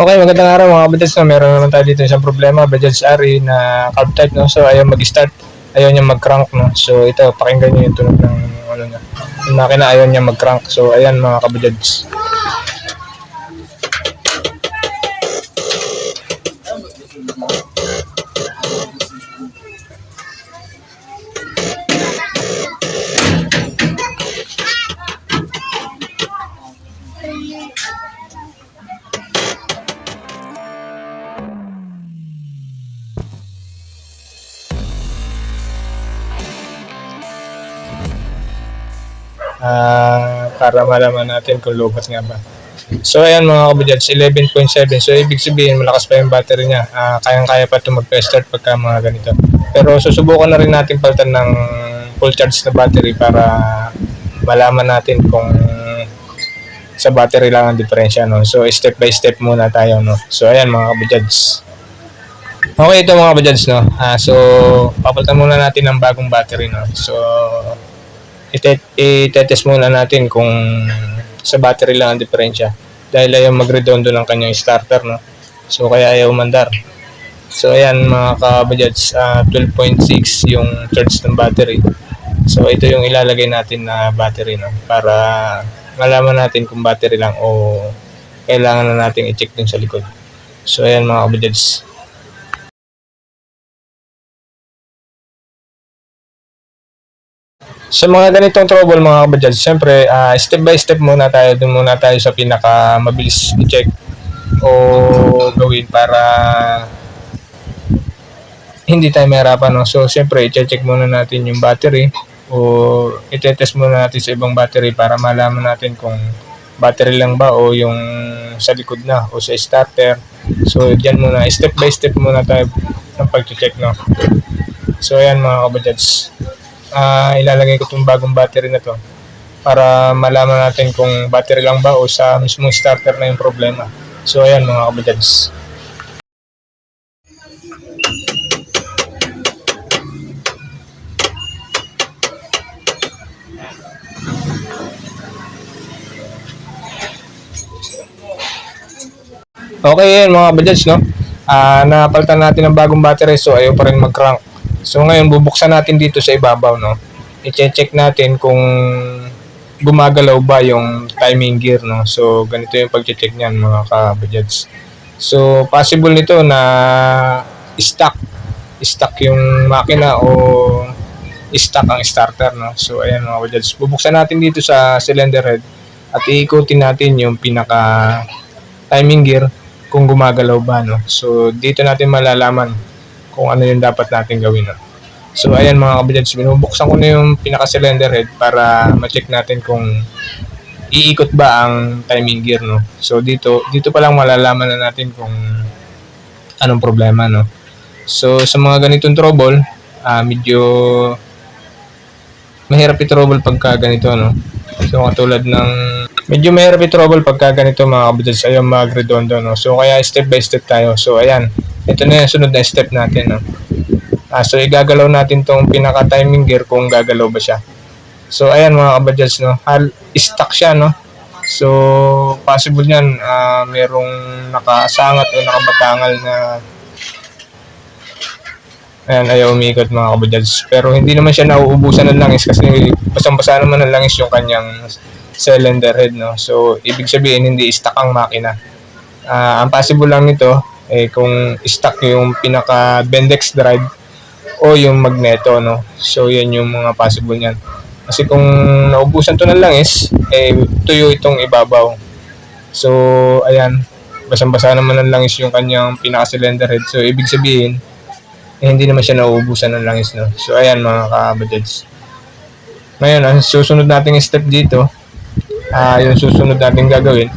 Okay, magandang araw mga kabatas. No? Meron naman tayo dito isang problema, Bajaj RE na carb type, no? So, ayaw mag-start, ayaw niya mag-crank, no? So, ito, pakinggan niyo yung tunog ng, ano niya. Yung makina, ayaw niya mag-crank. So, ayan mga kabajaj. Ah, para malaman natin kung lobat nga ba. So ayan mga kabudyads, 11.7. So ibig sabihin malakas pa yung battery niya. Ah, kayang-kaya pa ito mag-start pagka mga ganito. Pero susubukan na rin natin palitan ng full charge na battery para malaman natin kung sa battery lang ang diferensya. No? So step by step muna tayo. No? So ayan mga kabudyads. Okay ito mga kabudyads. No? Ah, so papalitan muna natin ng bagong battery. No? So itetest muna natin kung sa battery lang ang diferensya. Dahil ayaw magredondo ng kanyang starter no? So kaya ayaw mandar so ayan mga kabajads ah, 12.6 yung charge ng battery. So ito yung ilalagay natin na battery no? Para malaman natin kung battery lang o kailangan na natin i-check dun sa likod. So ayan mga kabajads Sa mga ganitong trouble mga kabadjad, siyempre ah, step by step muna tayo, dun muna tayo sa pinaka mabilis i-check o gawin para hindi tayo mahirapan. No? So siyempre i-check muna natin yung battery o i-test muna natin sa ibang battery para malaman natin kung battery lang ba o yung sa likod na o sa starter. So dyan muna, step by step muna tayo ng pag-check. No? So ayan mga kabadjads ah ilalagay ko itong bagong battery na to para malaman natin kung battery lang ba o sa mismong starter na yung problema. So ayan mga kabajads. Okay yan mga kabajads no. Ah napalitan natin ng bagong battery so ayaw pa rin mag-crank. So ngayon bubuksan natin dito sa ibabaw no. I-check natin kung gumagalaw ba yung timing gear no. So ganito yung pag-check niyan mga kabajads. So possible nito na stuck stuck yung makina o stuck ang starter no. So ayan mga kabajads. Bubuksan natin dito sa cylinder head at iikutin natin yung pinaka timing gear kung gumagalaw ba no. So dito natin malalaman kung ano yung dapat natin gawin. No? So ayan mga kabajads, binubuksan ko na yung pinaka-cylinder head para ma-check natin kung iikot ba ang timing gear no. So dito dito pa lang malalaman na natin kung anong problema no. So sa mga ganitong trouble, ah, medyo mahirap i-trouble pagka ganito no. So katulad ng medyo mahirap i-trouble pagka ganito mga kabajads ayaw mag-redondo no. So kaya step by step tayo. So ayan, ito na yung sunod na step natin no. Ah, so igagalaw natin tong pinaka timing gear kung gagalaw ba siya. So ayan mga kabajads no, hal stuck siya no. So possible niyan ah, merong nakasangat o nakabatangal na Ayan, ayaw umikot mga kabajads. Pero hindi naman siya nauubusan ng langis kasi basang-basa naman ng langis yung kanyang cylinder head, no? So, ibig sabihin, hindi stuck ang makina. Ah, ang possible lang nito, eh, kung stuck yung pinaka Bendex drive o yung magneto, no? So, yan yung mga possible niyan. Kasi kung naubusan to ng langis, eh, tuyo itong ibabaw. So, ayan, basang-basa naman ng langis yung kanyang pinaka-cylinder head. So, ibig sabihin, eh, hindi naman siya nauubusan ng langis, no? So, ayan mga kabajads. Ngayon, ang susunod nating step dito, ah yung susunod natin gagawin,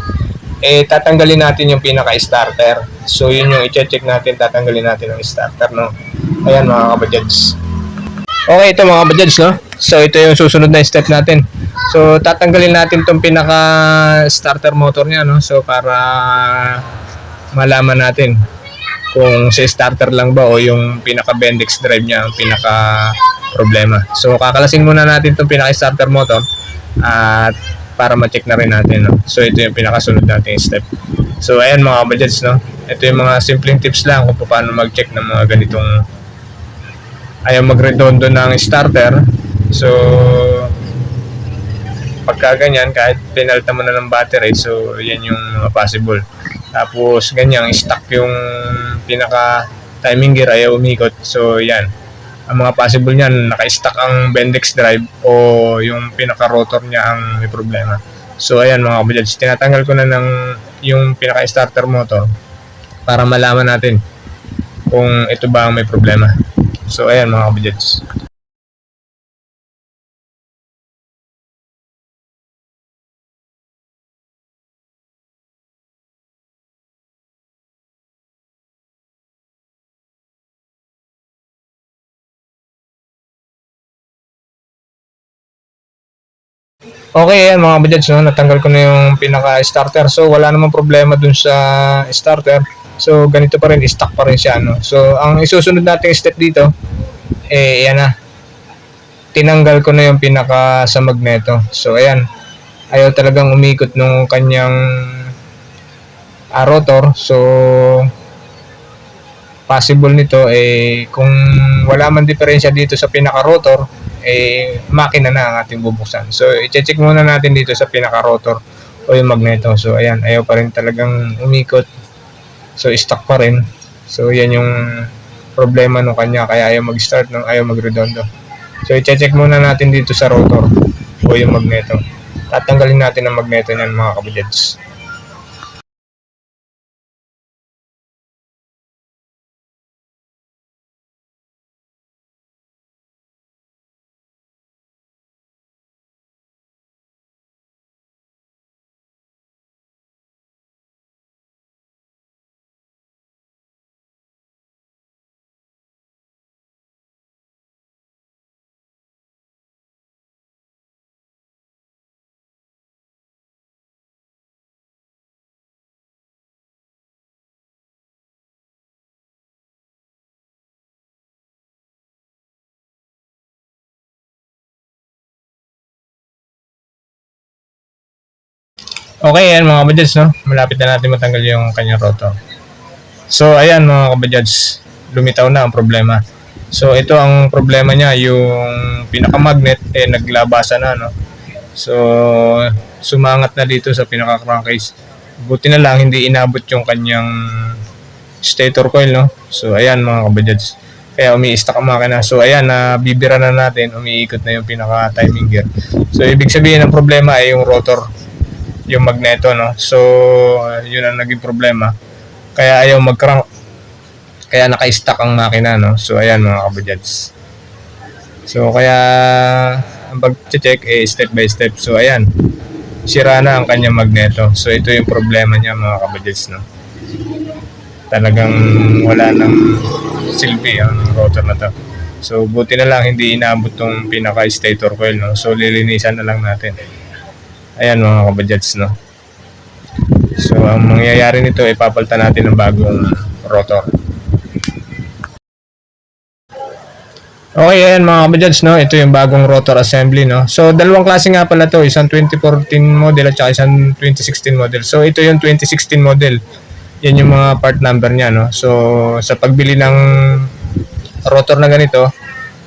eh, tatanggalin natin yung pinaka-starter. So, yun yung i-check natin, tatanggalin natin ang starter, no? Ayan mga kabajads. Okay, ito mga kabajads, no? So, ito yung susunod na step natin. So, tatanggalin natin tong pinaka-starter motor niya, no? So, para malaman natin kung sa starter lang ba o yung pinaka Bendix drive niya ang pinaka problema. So kakalasin muna natin itong pinaka starter motor at para ma-check na rin natin. No? So ito yung pinakasunod nating step. So, ayan mga kabadyads, no? Ito yung mga simpleng tips lang kung paano mag-check ng mga ganitong ayaw magredondo ng starter. So, pagka ganyan, kahit pinalta mo na ng battery, so yan yung mga possible. Tapos, ganyan, stuck yung pinaka timing gear, ayaw umikot. So, yan. Ang mga possible niyan, naka-stuck ang Bendix drive o yung pinaka-rotor niya ang may problema. So, ayan mga kabajads, tinatanggal ko na ng yung pinaka-starter motor para malaman natin kung ito ba ang may problema. So, ayan mga kabajads. Okay, yan mga kabajads, no? natanggal ko na yung pinaka-starter. So, wala namang problema dun sa starter. So, ganito pa rin, stock pa rin siya. No? So, ang isusunod nating step dito, eh, yan na. Tinanggal ko na yung pinaka sa magneto. So, ayan. Ayaw talagang umikot nung kanyang ah, rotor. So, possible nito, eh, kung wala man diferensya dito sa pinaka-rotor, eh, makina na ang ating bubuksan. So, i-check muna natin dito sa pinaka-rotor o yung magneto. So, ayan, ayaw pa rin talagang umikot. So, stuck pa rin. So, yan yung problema nung kanya. Kaya ayaw mag-start, nung ayaw mag-redondo. So, i-check muna natin dito sa rotor o yung magneto. Tatanggalin natin ang magneto niyan mga kabajads. Okay, ayan mga kabajads, no? Malapit na natin matanggal yung kanyang rotor. So, ayan mga kabajads, lumitaw na ang problema. So, ito ang problema niya, yung pinaka-magnet, eh, naglabasa na, no? So, sumangat na dito sa pinaka-crankcase. Buti na lang, hindi inabot yung kanyang stator coil, no? So, ayan mga kabajads. Kaya umi-stack ang makina. So, ayan, na bibira na natin, umiikot na yung pinaka-timing gear. So, ibig sabihin ng problema ay yung rotor yung magneto no? So yun ang naging problema. Kaya ayaw mag-crank kaya naka-stack ang makina no? So ayan mga kabajads so kaya ang pag-check eh step by step. So ayan. Sira na ang kanyang magneto. So ito yung problema niya mga kabajads no? Talagang wala nang silbi ang rotor na to. So buti na lang hindi inabot tong pinaka stator coil no? So lilinisan na lang natin Ayan mga kabajads, no? So, ang mangyayari nito, ipapalta natin ng bagong rotor. Okay, ayan mga kabajads, no? Ito yung bagong rotor assembly, no? So, dalawang klase nga pala to. Isang 2014 model at saka isang 2016 model. So, ito yung 2016 model. Yan yung mga part number niya, no? So, sa pagbili ng rotor na ganito,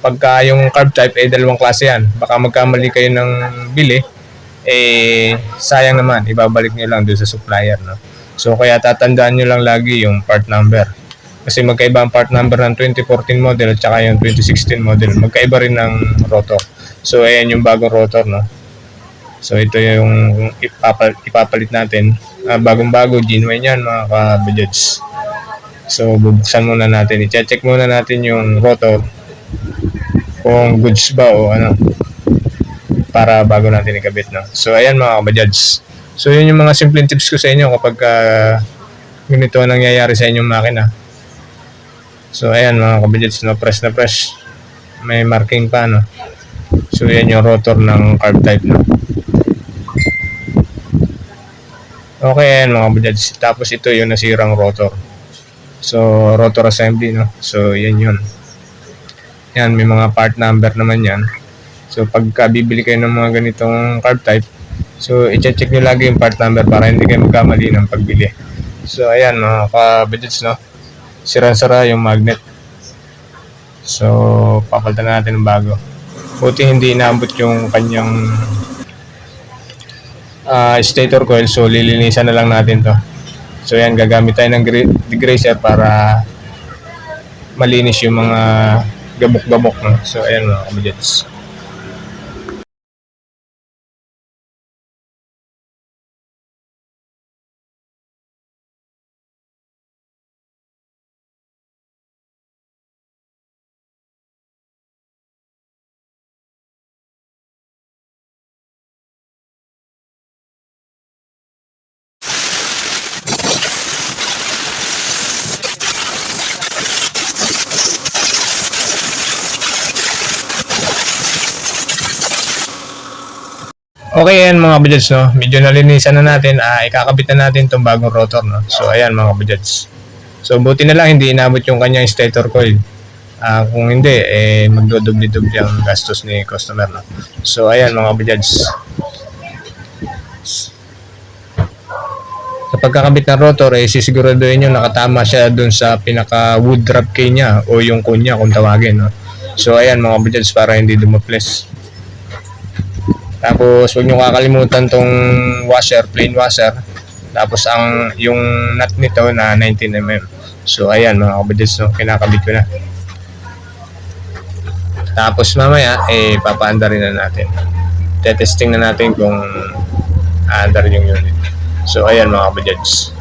pagka yung carb type, eh, dalawang klase yan. Baka magkamali kayo ng bili, eh sayang naman ibabalik nyo lang doon sa supplier no? So kaya tatandaan nyo lang lagi yung part number. Kasi magkaiba ang part number ng 2014 model at saka yung 2016 model. Magkaiba rin ng rotor. So ayan yung bagong rotor no? So ito yung ipapal ipapalit natin. Uh, bagong bago genuine yan mga ka-budgets. So bubuksan muna natin. I-check muna natin yung rotor kung goods ba o ano para bago natin ikabit, no? So, ayan mga kabajads. So, yun yung mga simple tips ko sa inyo kapag uh, ganito ang nangyayari sa inyong makina. So, ayan mga kabajads, no? Press na press. May marking pa, no? So, yan yung rotor ng carb type, no? Okay, ayan mga kabajads. Tapos, ito yung nasirang rotor. So, rotor assembly, no? So, yan yun. Yan, may mga part number naman yan. So pagka bibili kayo ng mga ganitong carb type, so i-check nyo lagi yung part number para hindi kayo magkamali ng pagbili. So, ayan mga kabadgets, no? Sira-sara yung magnet. So, papalitan natin ng bago. Buti hindi inaabot yung kanyang ah, stator coil. So, lilinisan na lang natin to. So, ayan, gagamit tayo ng degreaser para malinis yung mga gamok-gamok. No? So, ayan mga kabadgets. Okay, ayan mga budgets, no? Medyo nalinisan na natin. Ah, ikakabit na natin itong bagong rotor, no? So, ayan mga budgets. So, buti na lang hindi inabot yung kanyang stator coil. Ah, kung hindi, eh, magdodubli-dubli ang gastos ni customer, no? So, ayan mga budgets. Sa pagkakabit ng rotor, eh, sisiguraduhin nyo nakatama siya dun sa pinaka wood drop key niya o yung kunya kung tawagin, no? So, ayan mga budgets para hindi dumaples. Tapos huwag niyo kakalimutan tong washer, plain washer. Tapos ang yung nut nito na 19mm. So ayan mga kabadits, no, kinakabit ko na. Tapos mamaya eh papaanda rin na natin. Tetesting na natin kung aandar yung unit. So ayan mga kabadits.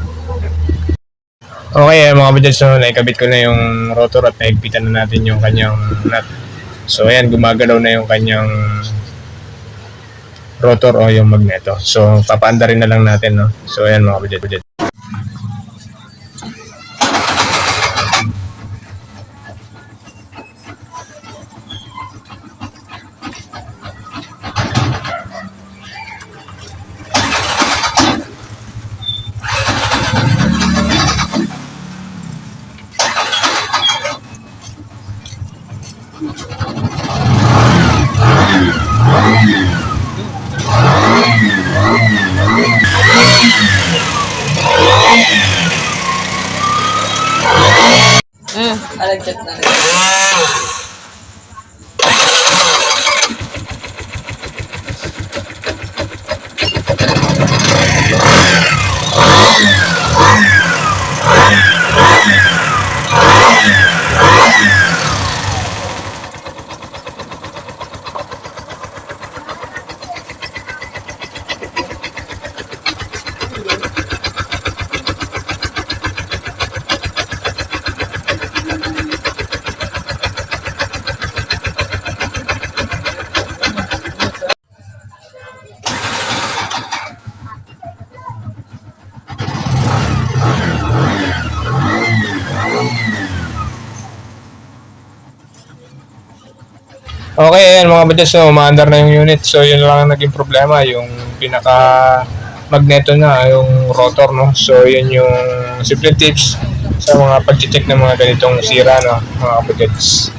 Okay, ayan, mga kabadits, no, naikabit ko na yung rotor at naigpitan na natin yung kanyang nut. So ayan, gumagalaw na yung kanyang rotor o yung magneto. So, papaanda rin na lang natin, no? So, ayan mga budget budget. Hmm, aceptar. Okay, ayan mga budget. So, umaandar na yung unit. So, yun lang ang naging problema. Yung pinaka magneto na, yung rotor, no? So, yun yung simple tips sa mga pag-check ng mga ganitong sira, no? Mga budgets.